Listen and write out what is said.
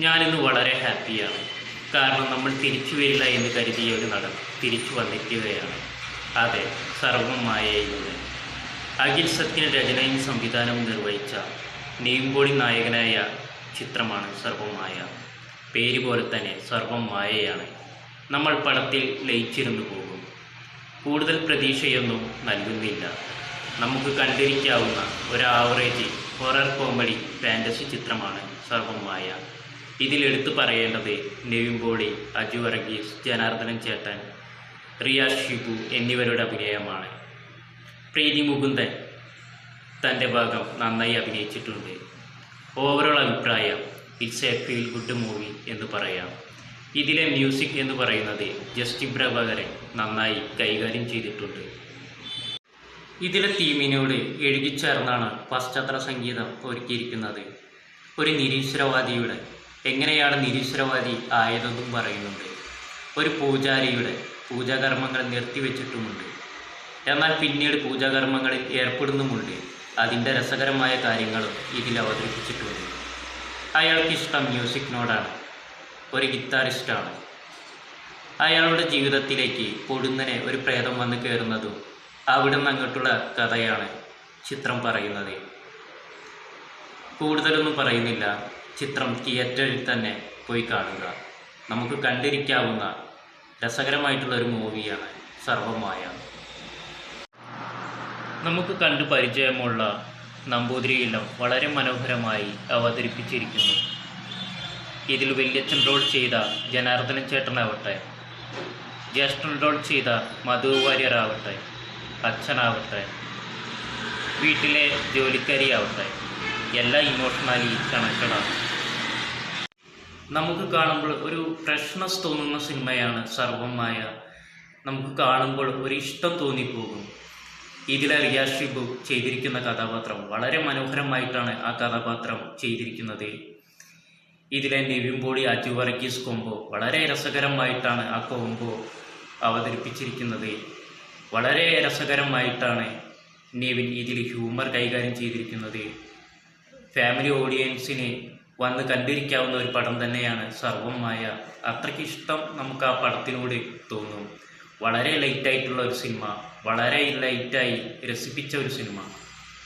ഞാനിന്ന് വളരെ ഹാപ്പിയാണ്. കാരണം നമ്മൾ തിരിച്ചു വരില്ല എന്ന് കരുതിയ ഒരു നടൻ തിരിച്ചു വന്നിരിക്കുകയാണ്. അതെ സർവം മായയിലൂടെ അഖിൽ സത്യൻ രചനയും സംവിധാനവും നിർവഹിച്ച നെയ്മ്പോളി നായകനായ ചിത്രമാണ് സർവമായ പേര് പോലെ തന്നെ സർവം മായയാണ്. നമ്മൾ പടത്തിൽ ലയിച്ചിരുന്നു പോകും. കൂടുതൽ പ്രതീക്ഷയൊന്നും നൽകുന്നില്ല. നമുക്ക് കണ്ടിരിക്കാവുന്ന ഒരു ആവറേജ് ഹൊറർ കോമഡി ഫാന്റസി ചിത്രമാണ് സർവമായ ഇതിൽ എടുത്തു പറയേണ്ടത് നെവിംപോളി അജു വർഗീസ് ജനാർദ്ദനൻ ചേട്ടൻ റിയാസ് ഷിബു എന്നിവരുടെ അഭിനയമാണ്. പ്രീതി മുകുന്ദൻ തന്റെ ഭാഗം നന്നായി അഭിനയിച്ചിട്ടുണ്ട്. ഓവറോൾ അഭിപ്രായം it's a feel good movie എന്ന് പറയാം. ഇതിലെ മ്യൂസിക് എന്ന് പറയുന്നത് ജസ്റ്റിൻ പ്രഭാകരൻ നന്നായി കൈകാര്യം ചെയ്തിട്ടുണ്ട്. ഇതിലെ തീമിനോട് എഴുകിച്ചേർന്നാണ് പശ്ചാത്തല സംഗീതം ഒരുക്കിയിരിക്കുന്നത്. ഒരു നിരീശ്വരവാദിയുടെ എങ്ങനെയാണ് നിരീശ്വരവാദി ആയതെന്നും പറയുന്നുണ്ട്. ഒരു പൂജാരിയുടെ പൂജാകർമ്മങ്ങൾ നിർത്തിവെച്ചിട്ടുമുണ്ട്. എന്നാൽ പിന്നീട് പൂജാകർമ്മങ്ങളിൽ ഏർപ്പെടുന്നുമുണ്ട്. അതിന്റെ രസകരമായ കാര്യങ്ങളും ഇതിൽ അവതരിപ്പിച്ചിട്ടുണ്ട്. അയാൾക്ക് ഇഷ്ടം മ്യൂസിക്കിനോടാണ്. ഒരു ഗിത്താറിസ്റ്റാണ്. അയാളുടെ ജീവിതത്തിലേക്ക് പൊടുന്നനെ ഒരു പ്രേതം വന്നു കയറുന്നതും അവിടെ നിന്ന് അങ്ങോട്ടുള്ള കഥയാണ് ചിത്രം പറയുന്നത്. കൂടുതലൊന്നും പറയുന്നില്ല. ചിത്രം തിയേറ്ററിൽ തന്നെ പോയി കാണുക. നമുക്ക് കണ്ടിരിക്കാവുന്ന രസകരമായിട്ടുള്ള ഒരു മൂവിയാണ് സർവമായ. നമുക്ക് കണ്ടു പരിചയമുള്ള നമ്പൂതിരിയിലും വളരെ മനോഹരമായി അവതരിപ്പിച്ചിരിക്കുന്നു. ഇതിൽ വല്യച്ഛൻ റോൾ ചെയ്ത ജനാർദ്ദനൻ ചേട്ടനാവട്ടെ ജ്യേഷ്ഠൻ റോൾ ചെയ്ത മധു വാര്യറാവട്ടെ അച്ഛനാവട്ടെ വീട്ടിലെ ജോലിക്കാരിയാവട്ടെ എല്ലാം ഇമോഷണലി കണക്റ്റഡാണ് നമുക്ക് കാണുമ്പോൾ ഒരു ഫ്രഷ്നെസ് തോന്നുന്ന സിനിമയാണ് സർവമായ നമുക്ക് കാണുമ്പോൾ ഒരു ഇഷ്ടം തോന്നിപ്പോകും. ഇതിലെ റിയാസ് ഷിബു ചെയ്തിരിക്കുന്ന കഥാപാത്രം വളരെ മനോഹരമായിട്ടാണ് ആ കഥാപാത്രം ചെയ്തിരിക്കുന്നത്. ഇതിലെ നിവിൻപോളി അജു വർഗീസ് കോംബോ വളരെ രസകരമായിട്ടാണ് ആ കോംബോ അവതരിപ്പിച്ചിരിക്കുന്നത്. വളരെ രസകരമായിട്ടാണ് നിവിൻ ഇതിൽ ഹ്യൂമർ കൈകാര്യം ചെയ്തിരിക്കുന്നത്. ഫാമിലി ഓഡിയൻസിന് വന്ന് കണ്ടിരിക്കാവുന്ന ഒരു പടം തന്നെയാണ് സർവമായ അത്രയ്ക്ക് ഇഷ്ടം നമുക്ക് ആ പടത്തിനോട് തോന്നും. വളരെ ലൈറ്റായിട്ടുള്ള ഒരു സിനിമ വളരെ ലൈറ്റായി രസിപ്പിച്ച ഒരു സിനിമ